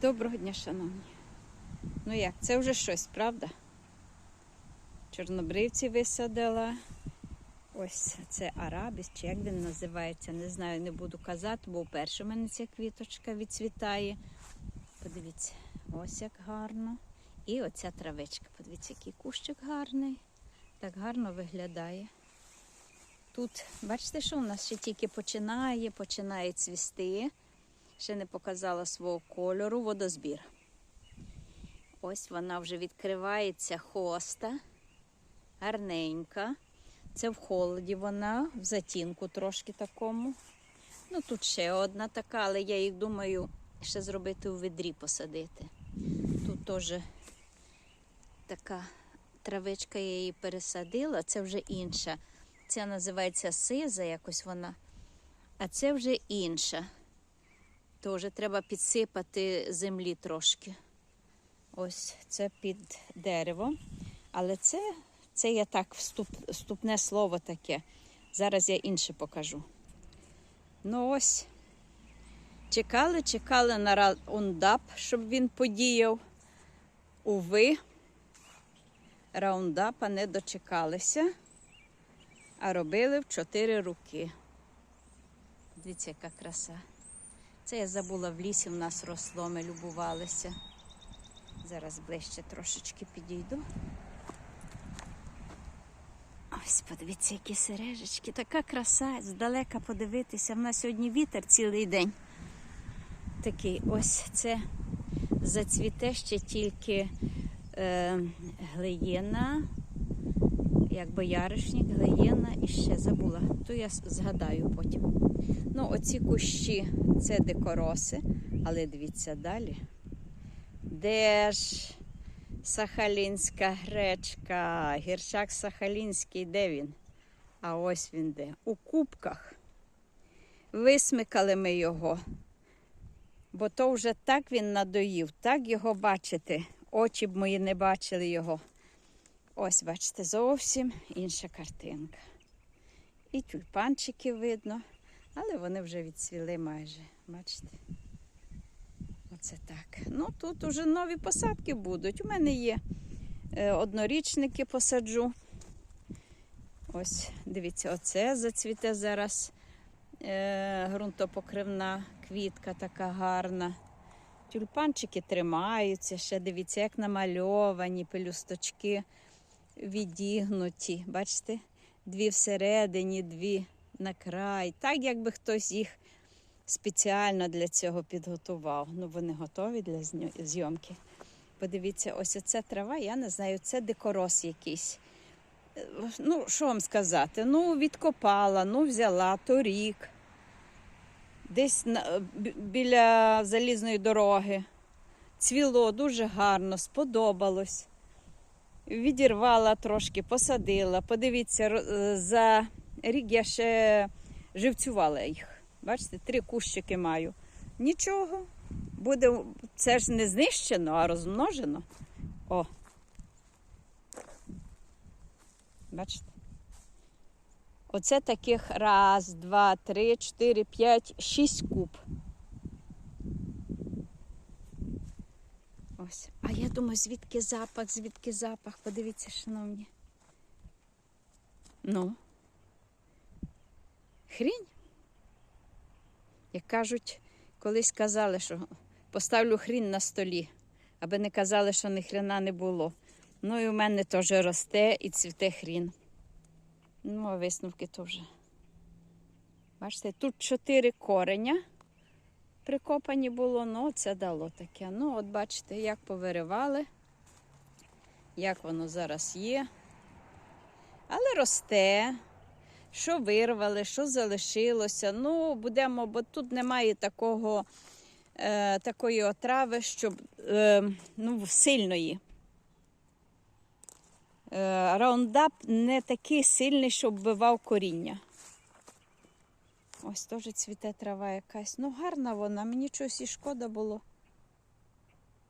Доброго дня, шановні. Ну як, це вже щось, правда? Чорнобривці висадила. Ось це арабіс, чи як він називається, не знаю, не буду казати, бо вперше в мене ця квіточка відцвітає. Подивіться, ось як гарно. І оця травичка. Подивіться, який кущик гарний. Так гарно виглядає. Тут, бачите, що у нас ще тільки починає, починає цвісти. Ще не показала свого кольору водозбір. Ось вона вже відкривається хоста, гарненька. Це в холоді вона, в затінку трошки такому. Ну тут ще одна така, але я їх думаю ще зробити у ведрі посадити. Тут теж така травичка, я її пересадила, це вже інша. Ця називається сиза, якось вона, а це вже інша. Теж треба підсипати землі трошки. Ось це під деревом. Але це, це я так вступ, вступне слово таке. Зараз я інше покажу. Ну ось. Чекали, чекали на раундап, щоб він подіяв. Уви, раундапа не дочекалися, а робили в чотири руки. Дивіться, яка краса. Це я забула в лісі, в нас росло, ми любувалися. Зараз ближче трошечки підійду. Ось, подивіться, які сережечки. Така краса, здалека подивитися. В нас сьогодні вітер цілий день. Такий ось це зацвіте ще тільки е, глиєна, як бояришник, глиєна і ще забула. То я згадаю потім. Ну, оці кущі це дикороси, але дивіться далі. Де ж сахалінська гречка, гірчак сахалінський, де він? А ось він де. У кубках. Висмикали ми його, бо то вже так він надоїв, так його бачити. Очі б мої не бачили його. Ось, бачите, зовсім інша картинка. І тюльпанчики видно. Але вони вже відцвіли майже. Бачите? Оце так. Ну, тут уже нові посадки будуть. У мене є е, однорічники посаджу. Ось, дивіться, оце зацвіте зараз е, ґрунтопокривна квітка така гарна. Тюльпанчики тримаються, ще дивіться, як намальовані пелюсточки відігнуті. Бачите? Дві всередині, дві на край. Так, якби хтось їх спеціально для цього підготував. Ну, вони готові для зйомки. Подивіться, ось оця трава, я не знаю, це дикорос якийсь. Ну, що вам сказати? Ну, відкопала, ну, взяла торік. Десь на, біля залізної дороги. Цвіло дуже гарно, сподобалось. Відірвала трошки, посадила. Подивіться, е, за рік я ще живцювала їх. Бачите, три кущики маю. Нічого. Буде, це ж не знищено, а розмножено. О. Бачите? Оце таких раз, два, три, чотири, п'ять, шість куб. Ось. А я думаю, звідки запах, звідки запах. Подивіться, шановні. Ну. Хрінь. Як кажуть, колись казали, що поставлю хрін на столі, аби не казали, що ні хрена не було. Ну і у мене теж росте і цвіте хрін. Ну, а висновки теж. Бачите, тут чотири кореня прикопані було, ну це дало таке. Ну, от бачите, як повиривали, як воно зараз є. Але росте. Що вирвали, що залишилося. Ну, будемо, бо тут немає такого, е, такої отрави, щоб е, ну, сильної. Е, раундап не такий сильний, щоб вбивав коріння. Ось теж цвіте трава якась. Ну, гарна вона, мені чогось і шкода було.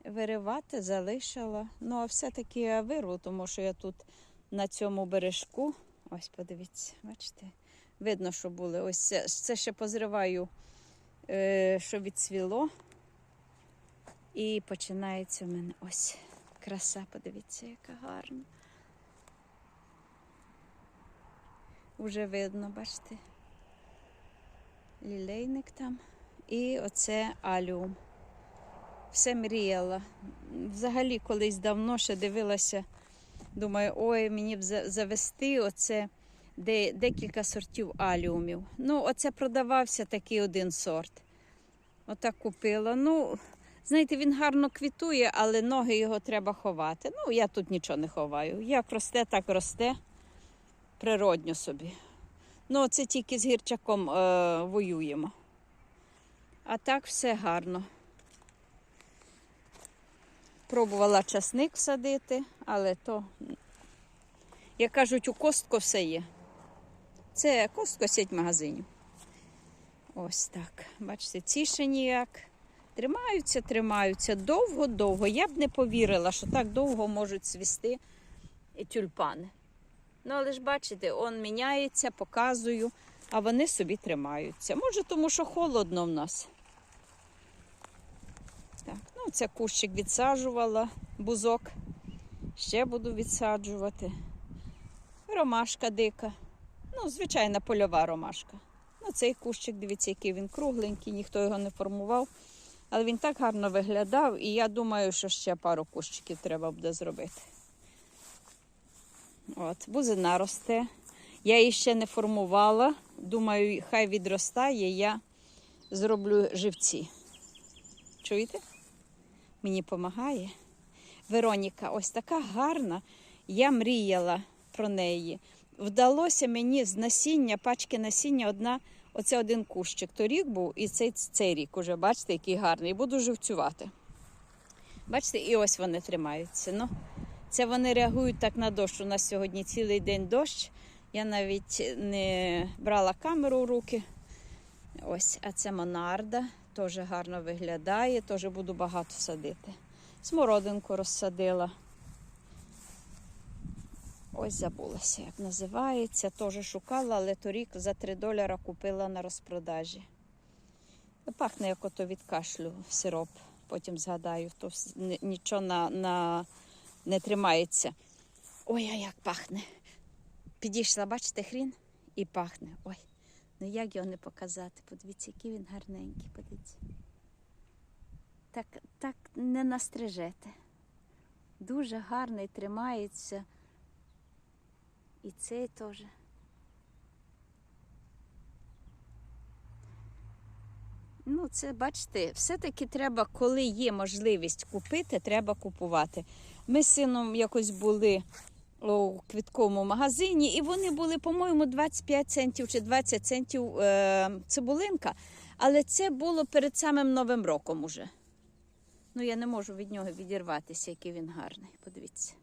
Виривати, залишила. Ну, а все-таки я вирву, тому що я тут на цьому бережку. Ось, подивіться, бачите? Видно, що були. Ось це, це ще позриваю, е, що відцвіло. І починається в мене ось краса, подивіться, яка гарна. Уже видно, бачите, лілейник там. І оце аліум. Все мріяла. Взагалі, колись давно ще дивилася, думаю, ой, мені б завести оце декілька сортів аліумів. Ну, оце продавався такий один сорт. Отак купила. Ну, знаєте, він гарно квітує, але ноги його треба ховати. Ну, я тут нічого не ховаю. Як росте, так росте. Природньо собі. Ну, це тільки з гірчаком е, воюємо. А так все гарно. Пробувала часник всадити, але то, як кажуть, у костко все є. Це костко сеть магазинів. Ось так. Бачите, ці ще ніяк. Тримаються, тримаються довго-довго. Я б не повірила, що так довго можуть свісти тюльпани. Ну, але ж бачите, он міняється, показую, а вони собі тримаються. Може, тому що холодно в нас. Так, ну це кущик відсаджувала, бузок. Ще буду відсаджувати. Ромашка дика. Ну, звичайна польова ромашка. Ну, цей кущик, дивіться, який він кругленький, ніхто його не формував. Але він так гарно виглядав, і я думаю, що ще пару кущиків треба буде зробити. От, бузина росте. Я її ще не формувала. Думаю, хай відростає, я зроблю живці. Чуєте? Мені допомагає. Вероніка, ось така гарна. Я мріяла про неї. Вдалося мені з насіння, пачки насіння, одна, оце один кущик. Торік був і цей, цей рік уже, бачите, який гарний. І буду живцювати. Бачите, і ось вони тримаються. Ну, це вони реагують так на дощ. У нас сьогодні цілий день дощ. Я навіть не брала камеру в руки. Ось, а це монарда, теж гарно виглядає, теж буду багато садити. Смородинку розсадила. Ось забулася, як називається. Теж шукала, але торік за 3 доляра купила на розпродажі. Пахне, як ото від кашлю сироп. Потім згадаю, то нічого на, на... не тримається. Ой, а як пахне. Підійшла, бачите, хрін і пахне. Ой, ну як його не показати? Подивіться, який він гарненький, подивіться. Так, так не настрижете. Дуже гарний, тримається. І цей теж. Ну, це бачите, все-таки треба, коли є можливість купити, треба купувати. Ми з сином якось були у квітковому магазині, і вони були, по-моєму, 25 центів чи 20 центів е, цибулинка. Але це було перед самим Новим роком уже. Ну, я не можу від нього відірватися, який він гарний. Подивіться.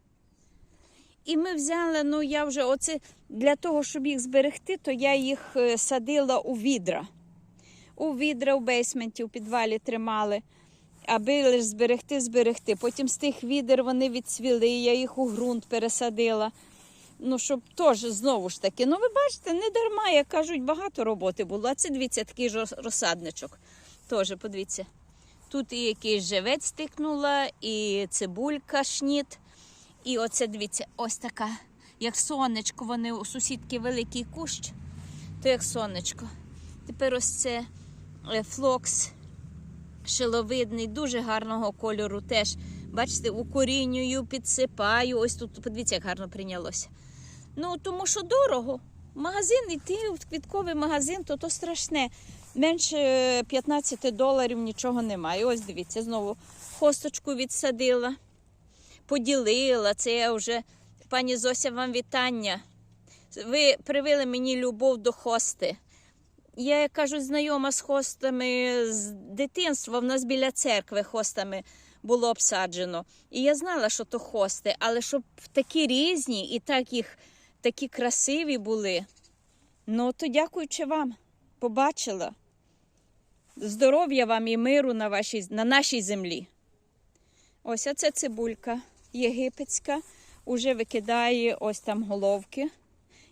І ми взяли, ну я вже оце для того, щоб їх зберегти, то я їх е, садила у відра. У відра в бейсменті, у підвалі тримали, аби лише зберегти, зберегти. Потім з тих відер вони відцвіли, я їх у ґрунт пересадила. Ну, щоб теж знову ж таки, ну ви бачите, не дарма, як кажуть, багато роботи було. А це дивіться, такий ж розсадничок. Теж подивіться. Тут і якийсь живець стикнула, і цибулька шніт. І оце дивіться, ось така, як сонечко, вони у сусідки великий кущ, то як сонечко. Тепер ось це флокс шиловидний, дуже гарного кольору теж. Бачите, укорінюю, підсипаю. Ось тут, подивіться, як гарно прийнялося. Ну, тому що дорого. Магазин йти в квітковий магазин, то то страшне. Менше е, 15 доларів нічого немає. Ось дивіться, знову хосточку відсадила поділила. Це я вже, пані Зося, вам вітання. Ви привили мені любов до хости. Я, як кажуть, знайома з хостами з дитинства. В нас біля церкви хостами було обсаджено. І я знала, що то хости, але щоб такі різні і так їх такі красиві були. Ну, то дякуючи вам, побачила. Здоров'я вам і миру на, вашій, на нашій землі. Ось оце цибулька єгипетська. Уже викидає ось там головки.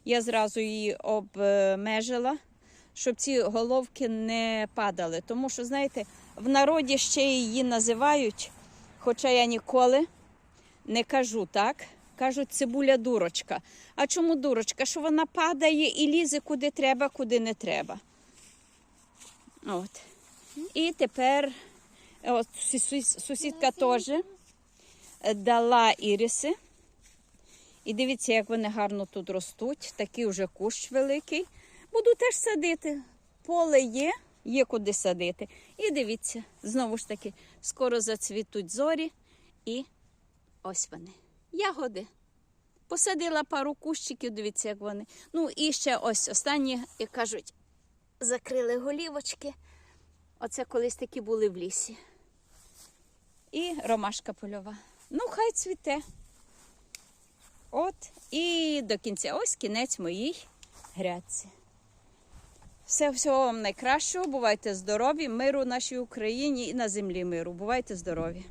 Я зразу її обмежила, щоб ці головки не падали. Тому що, знаєте, В народі ще її називають, хоча я ніколи не кажу так. Кажуть, цибуля дурочка. А чому дурочка? Що вона падає і лізе куди треба, куди не треба. От. І тепер от, сусідка теж дала іріси. І дивіться, як вони гарно тут ростуть. Такий вже кущ великий. Буду теж садити. Поле є, є куди садити. І дивіться, знову ж таки, скоро зацвітуть зорі. І ось вони. Ягоди. Посадила пару кущиків, дивіться, як вони. Ну і ще ось останні, як кажуть, закрили голівочки. Оце колись такі були в лісі. І ромашка польова. Ну, хай цвіте. От, і до кінця ось кінець моїй грядці. Все всього вам найкращого. Бувайте здорові, миру нашій Україні і на землі миру. Бувайте здорові!